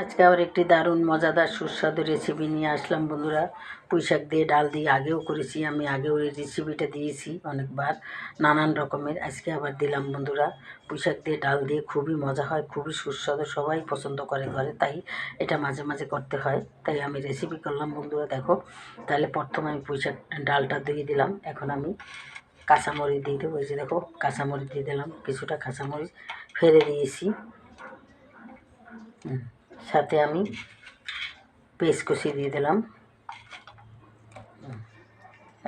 আজকে আবার একটি দারুণ, মজাদার, সুস্বাদু রেসিপি নিয়ে আসলাম বন্ধুরা। পুঁইশাক দিয়ে ডাল দিয়ে আগেও করেছি, আমি আগেও এই রেসিপিটা দিয়েছি অনেকবার, নানান রকমের। আজকে আবার দিলাম বন্ধুরা, পুঁইশাক দিয়ে ডাল দিয়ে খুবই মজা হয়, খুবই সুস্বাদু, সবাই পছন্দ করে ঘরে, তাই এটা মাঝে মাঝে করতে হয়। তাই আমি রেসিপি করলাম বন্ধুরা, দেখো। তাহলে প্রথমে আমি পুঁইশাক ডালটা দিয়ে দিলাম, এখন আমি কাঁচামরিচ দিয়ে দেবো, এই যে দেখো, কাঁচামরিচ দিয়ে দিলাম, কিছুটা কাঁচামরিচ, ফেলে দিয়েছি। হুম। সাথে আমি কষি দিয়ে দিলাম।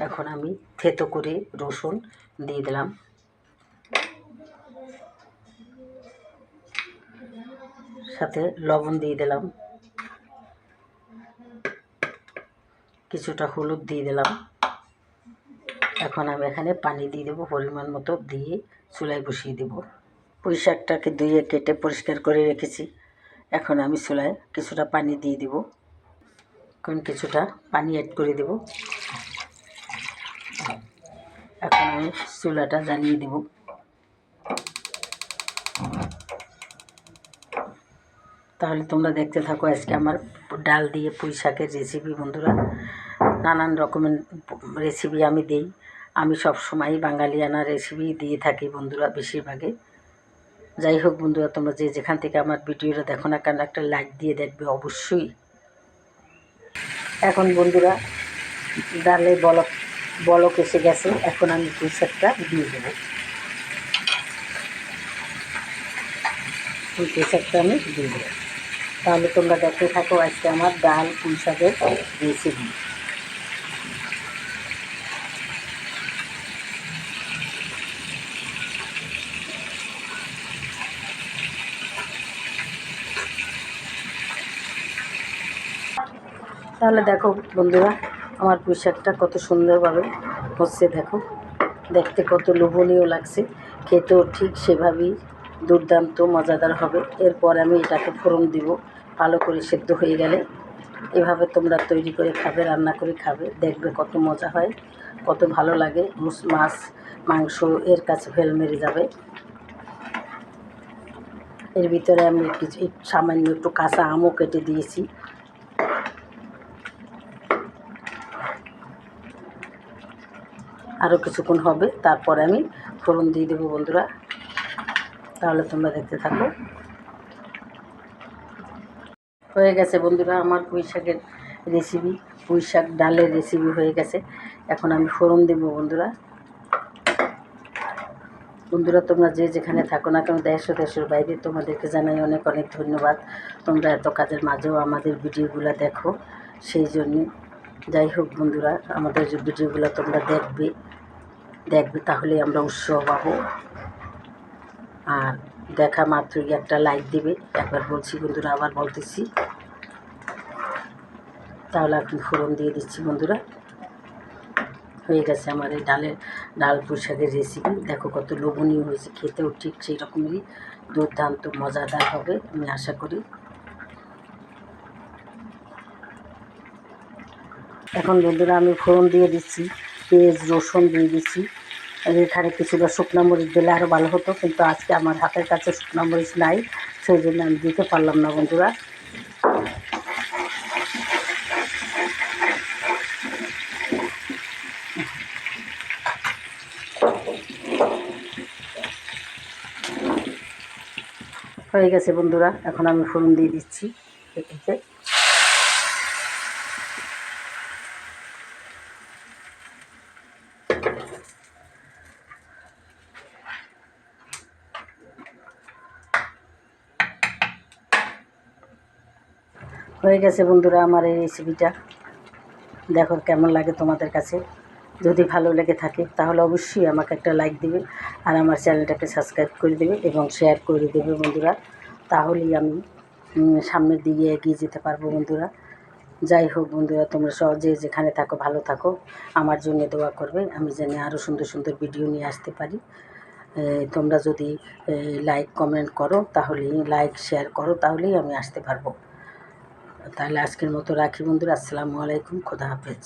এখন আমি থেতো করে রসুন দিয়ে দিলাম। সাথে লবণ দিয়ে দিলাম। কিছুটা হলুদ দিয়ে দিলাম। এখন আমি এখানে পানি দিয়ে দেবো পরিমাণ মতো দিয়ে চুলায় বসিয়ে দেবো। পুঁই শাকটাকে ধুয়ে কেটে পরিষ্কার করে রেখেছি। এখন আমি চুলায় কিছুটা পানি দিয়ে দেব। এখন কিছুটা পানি অ্যাড করে দেব। এখন আমি চুলাটা জ্বালিয়ে দেব। তাহলে তোমরা দেখতে থাকো আজকে আমার ডাল দিয়ে পুঁই শাকের রেসিপি বন্ধুরা। নানান রকমের রেসিপি আমি দিই। আমি সব সময় বাঙালিয়ানা রেসিপি দিয়ে থাকি বন্ধুরা বেশিরভাগে যাই হোক বন্ধুরা, তোমরা যে যেখান থেকে আমার ভিডিওটা দেখো না কেন, একটা লাইক দিয়ে দেখবে অবশ্যই। এখন বন্ধুরা, ডালে বলক বলক এসে গেছে, এখন আমি শাকটা দিয়ে দেবো। শাকটা আমি দিয়ে দেবো। তাহলে তোমরা দেখতে থাকো আজকে আমার ডাল পুঁই শাকের রেসিপি তাহলে দেখো বন্ধুরা, আমার পুঁইশাকটা কত সুন্দরভাবে হচ্ছে দেখো। দেখতে কত লোভনীয় লাগছে। খেতেও ঠিক সেভাবেই দুর্দান্ত, মজাদার হবে। এরপর আমি এটাকে ফোড়ন দিব। ভালো করে সেদ্ধ হয়ে গেলে এভাবে তোমরা তৈরি করে খাবে, রান্না করে খাবে। দেখবে কত মজা হয়, কত ভালো লাগে। মাছ, মাংস, এর কাছে ফেল মেরে যাবে। এর ভিতরে আমি কিছু সামান্য একটু কাঁচা আমও কেটে দিয়েছি। আরও কিছুক্ষণ হবে, তারপরে আমি ফোড়ন দিয়ে দেবো বন্ধুরা। তাহলে তোমরা দেখতে থাকো। হয়ে গেছে বন্ধুরা আমার পুঁই শাকের রেসিপি পুঁই শাক ডালের রেসিপি হয়ে গেছে। এখন আমি ফোড়ন দেবো বন্ধুরা। বন্ধুরা, তোমরা যে যেখানে থাকো না কেন, দেশ ও দেশের বাইরে তোমাদেরকে জানাই অনেক অনেক ধন্যবাদ। তোমরা এত কাজের মাঝেও আমাদের ভিডিওগুলো দেখো, সেই জন্যে যাই হোক বন্ধুরা, আমাদের যে ভিডিওগুলো তোমরা দেখবে দেখবে তাহলে আমরা উৎসাহ পাবো। আর দেখা মাত্রই একটা লাইক দেবে। একবার বলছি বন্ধুরা, আবার বলতেছি। তাহলে এখন ফোড়ন দিয়ে দিচ্ছি বন্ধুরা। হয়ে গেছে আমার এই ডালের, ডাল পোশাকের রেসিপি দেখো কত লোভনীয় হয়েছে, খেতেও ঠিক সেই রকমই দুর্দান্ত, মজাদার হবে, আমি আশা করি। এখন বন্ধুরা আমি ফোড়ন দিয়ে দিচ্ছি, পেঁয়াজ, রসুন দিয়ে দিচ্ছি। এখানে কিছুটা শুকনো মরিচ দিলে আরও ভালো হতো, কিন্তু আজকে আমার হাতের কাছে শুকনো মরিচ নাই, সেই জন্য আমি দিতে পারলাম না বন্ধুরা। হয়ে গেছে বন্ধুরা, এখন আমি ফোড়ন দিয়ে দিচ্ছি এটিকে। হয়ে গেছে বন্ধুরা আমার এই রেসিপিটা দেখো কেমন লাগে তোমাদের কাছে। যদি ভালো লেগে থাকে, তাহলে অবশ্যই আমাকে একটা লাইক দেবে আর আমার চ্যানেলটাকে সাবস্ক্রাইব করে দেবে এবং শেয়ার করে দেবে বন্ধুরা। তাহলেই আমি সামনের দিকে এগিয়ে যেতে পারব বন্ধুরা। যাই হোক বন্ধুরা, তোমরা সহজে যেখানে থাকো, ভালো থাকো। আমার জন্য দোয়া করবে, আমি যেন আরও সুন্দর সুন্দর ভিডিও নিয়ে আসতে পারি। তোমরা যদি লাইক কমেন্ট করো তাহলে লাইক শেয়ার করো, তাহলেই আমি আসতে পারব। তাহলে আজকের মতো রাখি বন্ধুরা। আসসালামু আলাইকুম খোদা হাফেজ।